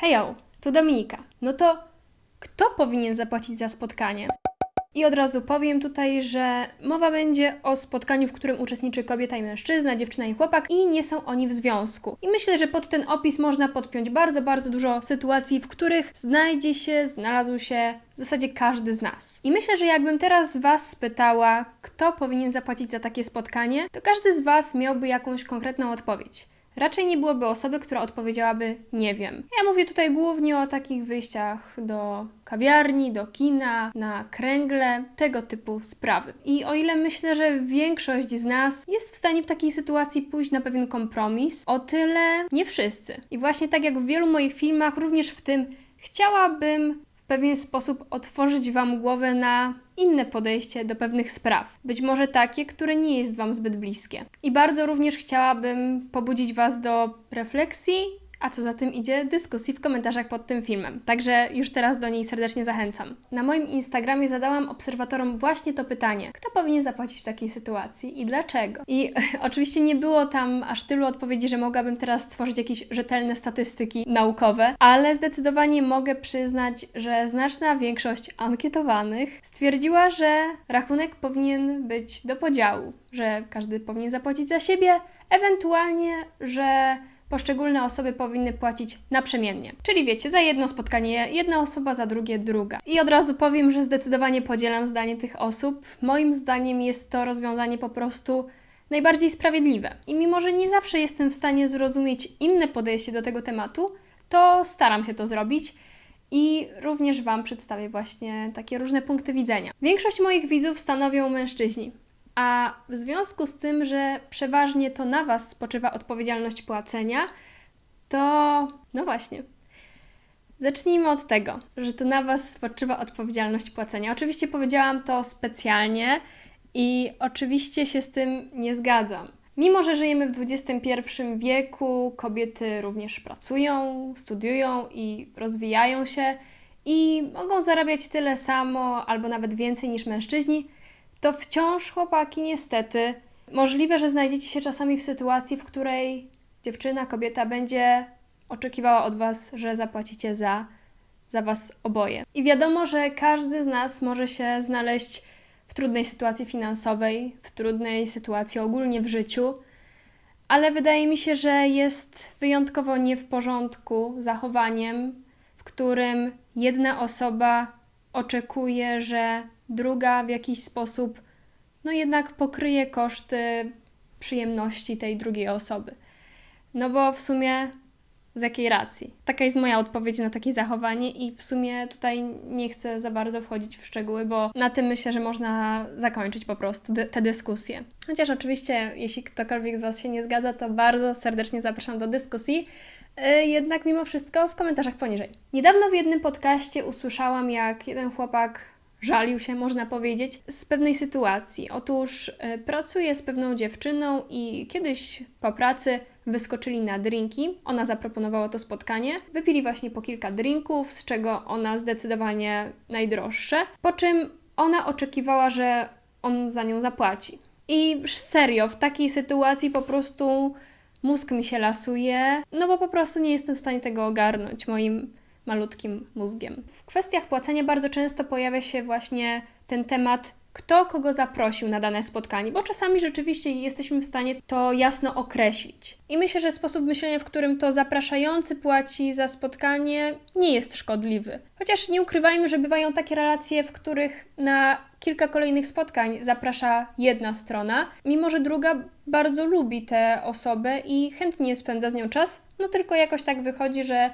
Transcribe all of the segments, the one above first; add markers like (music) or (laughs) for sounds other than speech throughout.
Hejo, tu Dominika. No to kto powinien zapłacić za spotkanie? I od razu powiem tutaj, że mowa będzie o spotkaniu, w którym uczestniczy kobieta i mężczyzna, dziewczyna i chłopak i nie są oni w związku. I myślę, że pod ten opis można podpiąć bardzo, bardzo dużo sytuacji, w których znajdzie się, znalazł się w zasadzie każdy z nas. I myślę, że jakbym teraz Was spytała, kto powinien zapłacić za takie spotkanie, to każdy z Was miałby jakąś konkretną odpowiedź. Raczej nie byłoby osoby, która odpowiedziałaby nie wiem. Ja mówię tutaj głównie o takich wyjściach do kawiarni, do kina, na kręgle, tego typu sprawy. I o ile myślę, że większość z nas jest w stanie w takiej sytuacji pójść na pewien kompromis, o tyle nie wszyscy. I właśnie tak jak w wielu moich filmach, również w tym chciałabym pewien sposób otworzyć Wam głowę na inne podejście do pewnych spraw. Być może takie, które nie jest Wam zbyt bliskie. I bardzo również chciałabym pobudzić Was do refleksji, a co za tym idzie, dyskusji w komentarzach pod tym filmem. Także już teraz do niej serdecznie zachęcam. Na moim Instagramie zadałam obserwatorom właśnie to pytanie: kto powinien zapłacić w takiej sytuacji i dlaczego? I (laughs) oczywiście nie było tam aż tylu odpowiedzi, że mogłabym teraz stworzyć jakieś rzetelne statystyki naukowe, ale zdecydowanie mogę przyznać, że znaczna większość ankietowanych stwierdziła, że rachunek powinien być do podziału, że każdy powinien zapłacić za siebie, ewentualnie, że poszczególne osoby powinny płacić naprzemiennie. Czyli wiecie, za jedno spotkanie jedna osoba, za drugie druga. I od razu powiem, że zdecydowanie podzielam zdanie tych osób. Moim zdaniem jest to rozwiązanie po prostu najbardziej sprawiedliwe. I mimo, że nie zawsze jestem w stanie zrozumieć inne podejście do tego tematu, to staram się to zrobić. I również Wam przedstawię właśnie takie różne punkty widzenia. Większość moich widzów stanowią mężczyźni, a w związku z tym, że przeważnie to na Was spoczywa odpowiedzialność płacenia, to no właśnie. Zacznijmy od tego, że to na Was spoczywa odpowiedzialność płacenia. Oczywiście powiedziałam to specjalnie i oczywiście się z tym nie zgadzam. Mimo, że żyjemy w XXI wieku, kobiety również pracują, studiują i rozwijają się i mogą zarabiać tyle samo albo nawet więcej niż mężczyźni, to wciąż chłopaki niestety możliwe, że znajdziecie się czasami w sytuacji, w której dziewczyna, kobieta będzie oczekiwała od Was, że zapłacicie za, za Was oboje. I wiadomo, że każdy z nas może się znaleźć w trudnej sytuacji finansowej, w trudnej sytuacji ogólnie w życiu, ale wydaje mi się, że jest wyjątkowo nie w porządku zachowaniem, w którym jedna osoba oczekuje, że druga w jakiś sposób, no jednak pokryje koszty przyjemności tej drugiej osoby. No bo w sumie z jakiej racji? Taka jest moja odpowiedź na takie zachowanie i w sumie tutaj nie chcę za bardzo wchodzić w szczegóły, bo na tym myślę, że można zakończyć po prostu tę dyskusję. Chociaż oczywiście, jeśli ktokolwiek z Was się nie zgadza, to bardzo serdecznie zapraszam do dyskusji. Yy, jednak mimo wszystko w komentarzach poniżej. Niedawno w jednym podcaście usłyszałam, jak jeden chłopak żalił się, można powiedzieć, z pewnej sytuacji. Otóż y, pracuje z pewną dziewczyną i kiedyś po pracy wyskoczyli na drinki. Ona zaproponowała to spotkanie. Wypili właśnie po kilka drinków, z czego ona zdecydowanie najdroższe. Po czym ona oczekiwała, że on za nią zapłaci. I serio, w takiej sytuacji po prostu mózg mi się lasuje, no bo po prostu nie jestem w stanie tego ogarnąć moim malutkim mózgiem. W kwestiach płacenia bardzo często pojawia się właśnie ten temat, kto kogo zaprosił na dane spotkanie, bo czasami rzeczywiście jesteśmy w stanie to jasno określić. I myślę, że sposób myślenia, w którym to zapraszający płaci za spotkanie, nie jest szkodliwy. Chociaż nie ukrywajmy, że bywają takie relacje, w których na kilka kolejnych spotkań zaprasza jedna strona, mimo że druga bardzo lubi tę osobę i chętnie spędza z nią czas, no tylko jakoś tak wychodzi, że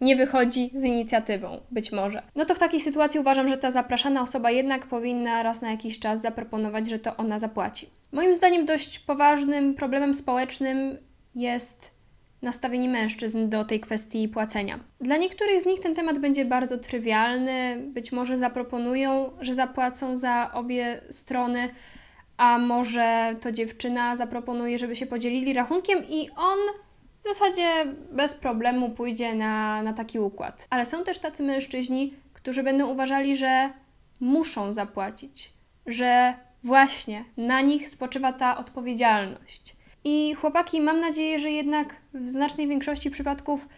nie wychodzi z inicjatywą, być może. No to w takiej sytuacji uważam, że ta zapraszana osoba jednak powinna raz na jakiś czas zaproponować, że to ona zapłaci. Moim zdaniem dość poważnym problemem społecznym jest nastawienie mężczyzn do tej kwestii płacenia. Dla niektórych z nich ten temat będzie bardzo trywialny, być może zaproponują, że zapłacą za obie strony, a może to dziewczyna zaproponuje, żeby się podzielili rachunkiem i on w zasadzie bez problemu pójdzie na, na taki układ. Ale są też tacy mężczyźni, którzy będą uważali, że muszą zapłacić, że właśnie na nich spoczywa ta odpowiedzialność. I chłopaki, mam nadzieję, że jednak w znacznej większości przypadków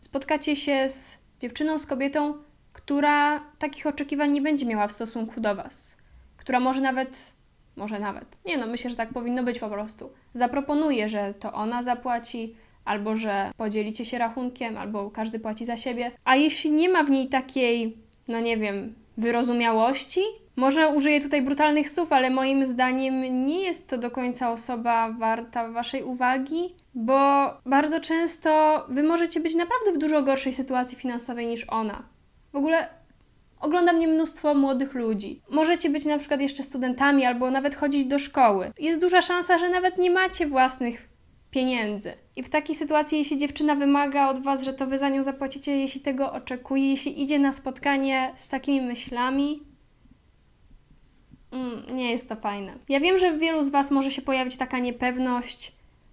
spotkacie się z dziewczyną, z kobietą, która takich oczekiwań nie będzie miała w stosunku do Was, która może nawet, może nawet, nie no, myślę, że tak powinno być po prostu, zaproponuje, że to ona zapłaci, albo że podzielicie się rachunkiem, albo każdy płaci za siebie. A jeśli nie ma w niej takiej, no nie wiem, wyrozumiałości, może użyję tutaj brutalnych słów, ale moim zdaniem nie jest to do końca osoba warta Waszej uwagi, bo bardzo często Wy możecie być naprawdę w dużo gorszej sytuacji finansowej niż ona. W ogóle ogląda mnie mnóstwo młodych ludzi. Możecie być na przykład jeszcze studentami albo nawet chodzić do szkoły. Jest duża szansa, że nawet nie macie własnych pieniędzy. I w takiej sytuacji, jeśli dziewczyna wymaga od Was, że to Wy za nią zapłacicie, jeśli tego oczekuje, jeśli idzie na spotkanie z takimi myślami, mm, nie jest to fajne. Ja wiem, że w wielu z Was może się pojawić taka niepewność,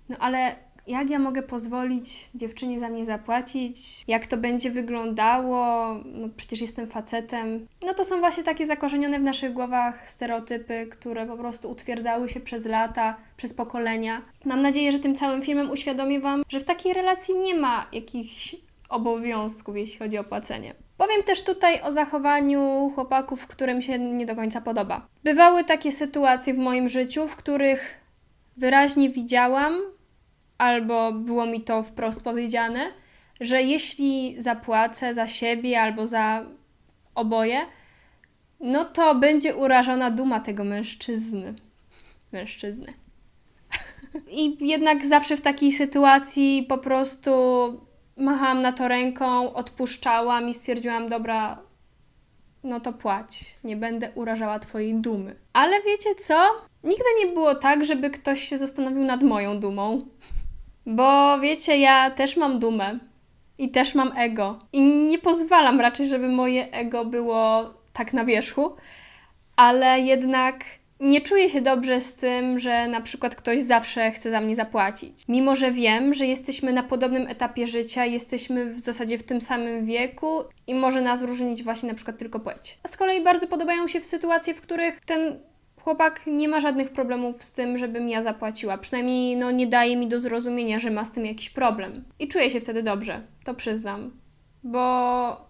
no ale jak ja mogę pozwolić dziewczynie za mnie zapłacić, jak to będzie wyglądało, no przecież jestem facetem. No to są właśnie takie zakorzenione w naszych głowach stereotypy, które po prostu utwierdzały się przez lata, przez pokolenia. Mam nadzieję, że tym całym filmem uświadomię Wam, że w takiej relacji nie ma jakichś obowiązków, jeśli chodzi o płacenie. Powiem też tutaj o zachowaniu chłopaków, którym się nie do końca podoba. Bywały takie sytuacje w moim życiu, w których wyraźnie widziałam, albo było mi to wprost powiedziane, że jeśli zapłacę za siebie albo za oboje, no to będzie urażona duma tego mężczyzny. Mężczyzny. I jednak zawsze w takiej sytuacji po prostu machałam na to ręką, odpuszczałam i stwierdziłam, dobra, no to płać, nie będę urażała Twojej dumy. Ale wiecie co? Nigdy nie było tak, żeby ktoś się zastanowił nad moją dumą. Bo wiecie, ja też mam dumę i też mam ego. I nie pozwalam raczej, żeby moje ego było tak na wierzchu, ale jednak nie czuję się dobrze z tym, że na przykład ktoś zawsze chce za mnie zapłacić. Mimo, że wiem, że jesteśmy na podobnym etapie życia, jesteśmy w zasadzie w tym samym wieku i może nas różnić właśnie na przykład tylko płeć. A z kolei bardzo podobają się w sytuacje, w których ten chłopak nie ma żadnych problemów z tym, żebym ja zapłaciła. Przynajmniej no, nie daje mi do zrozumienia, że ma z tym jakiś problem. I czuję się wtedy dobrze, to przyznam. Bo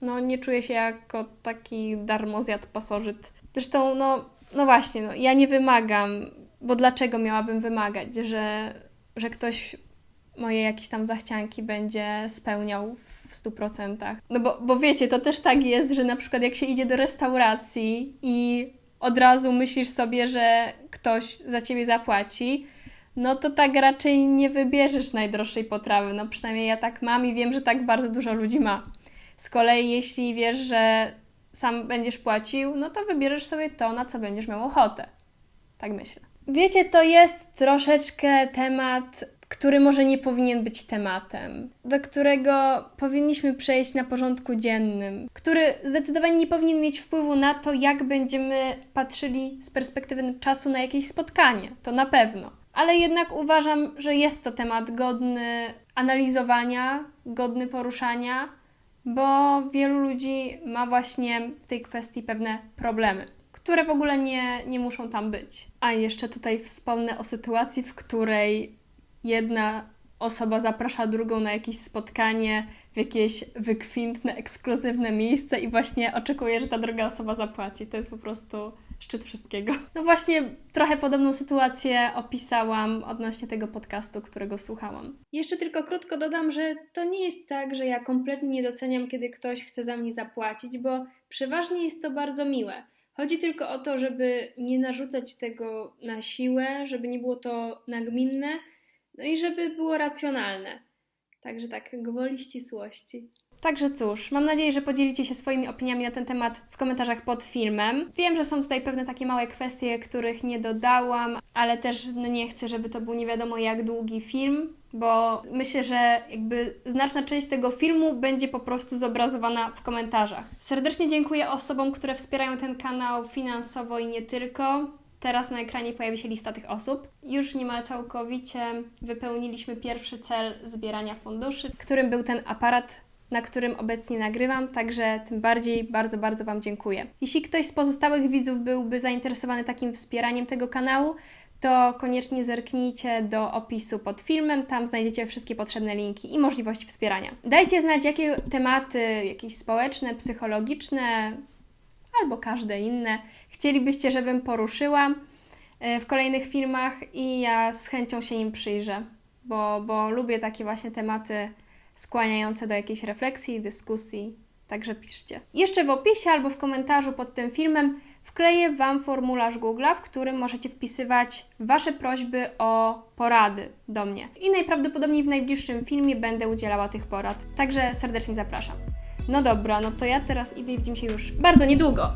no, nie czuję się jako taki darmozjad pasożyt. Zresztą, no, no właśnie, no, ja nie wymagam, bo dlaczego miałabym wymagać, że, że ktoś moje jakieś tam zachcianki będzie spełniał w 100%. No bo, bo wiecie, to też tak jest, że na przykład jak się idzie do restauracji i od razu myślisz sobie, że ktoś za ciebie zapłaci, no to tak raczej nie wybierzesz najdroższej potrawy. No przynajmniej ja tak mam i wiem, że tak bardzo dużo ludzi ma. Z kolei, jeśli wiesz, że sam będziesz płacił, no to wybierzesz sobie to, na co będziesz miał ochotę. Tak myślę. Wiecie, to jest troszeczkę temat który może nie powinien być tematem, do którego powinniśmy przejść na porządku dziennym, który zdecydowanie nie powinien mieć wpływu na to, jak będziemy patrzyli z perspektywy czasu na jakieś spotkanie. To na pewno. Ale jednak uważam, że jest to temat godny analizowania, godny poruszania, bo wielu ludzi ma właśnie w tej kwestii pewne problemy które w ogóle nie, nie muszą tam być. A jeszcze tutaj wspomnę o sytuacji, w której jedna osoba zaprasza drugą na jakieś spotkanie w jakieś wykwintne, ekskluzywne miejsce i właśnie oczekuje, że ta druga osoba zapłaci. To jest po prostu szczyt wszystkiego. No właśnie, trochę podobną sytuację opisałam odnośnie tego podcastu, którego słuchałam. Jeszcze tylko krótko dodam, że to nie jest tak, że ja kompletnie nie doceniam, kiedy ktoś chce za mnie zapłacić, bo przeważnie jest to bardzo miłe. Chodzi tylko o to, żeby nie narzucać tego na siłę, żeby nie było to nagminne, no i żeby było racjonalne. Także tak, gwoli ścisłości. Także cóż, mam nadzieję, że podzielicie się swoimi opiniami na ten temat w komentarzach pod filmem. Wiem, że są tutaj pewne takie małe kwestie, których nie dodałam, ale też no, nie chcę, żeby to był nie wiadomo jak długi film, bo myślę, że jakby znaczna część tego filmu będzie po prostu zobrazowana w komentarzach. Serdecznie dziękuję osobom, które wspierają ten kanał finansowo i nie tylko. Teraz na ekranie pojawi się lista tych osób. Już niemal całkowicie wypełniliśmy pierwszy cel zbierania funduszy, którym był ten aparat na którym obecnie nagrywam, także tym bardziej bardzo, bardzo Wam dziękuję. Jeśli ktoś z pozostałych widzów byłby zainteresowany takim wspieraniem tego kanału, to koniecznie zerknijcie do opisu pod filmem, tam znajdziecie wszystkie potrzebne linki i możliwości wspierania. Dajcie znać, jakie tematy, jakieś społeczne, psychologiczne, albo każde inne, chcielibyście, żebym poruszyła e, w kolejnych filmach i ja z chęcią się im przyjrzę, bo, bo lubię takie właśnie tematy skłaniające do jakiejś refleksji, dyskusji, także piszcie. Jeszcze w opisie albo w komentarzu pod tym filmem wkleję Wam formularz Google'a, w którym możecie wpisywać Wasze prośby o porady do mnie. I najprawdopodobniej w najbliższym filmie będę udzielała tych porad, także serdecznie zapraszam. No dobra, no to ja teraz idę i widzimy się już bardzo niedługo.